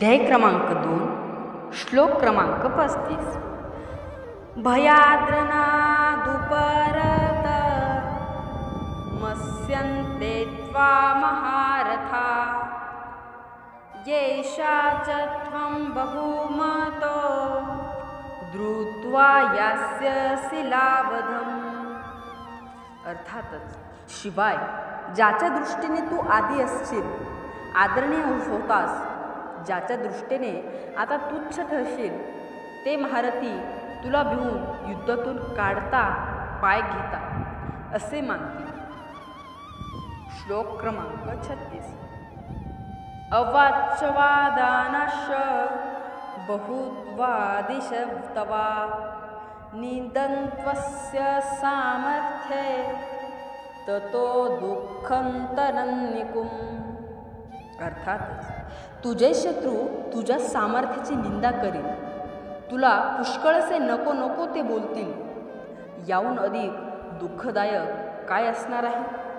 अध्याय क्रमांक दोन श्लोक क्रमांक पस्तीस. भयाद्रनादुपरत मस्यन्ते त्वा महारथा। येषा च त्वं बहुमतो द्रुत्वा यास्य लाभधम् अर्थातच शिवाय ज्याच्या दृष्टीने तू आधी असशील आदरणीय होतास ज्याच्या दृष्टीने आता तुच्छ ठरशील ते महारथी तुला भिवून युद्धातून काढता पाय घेता असे मानतील. श्लोक क्रमांक छत्तीस. अवाच्यवादानाश बहुद्वादिशतवा निदन्त्वस्य सामर्थ्ये ततो दुःखंतरन्निकुम अर्थातच तुझे शत्रू तुझ्या सामर्थ्याची निंदा करील. तुला पुष्कळसे नको नको ते बोलतील. याहून अधिक दुःखदायक काय असणार आहे?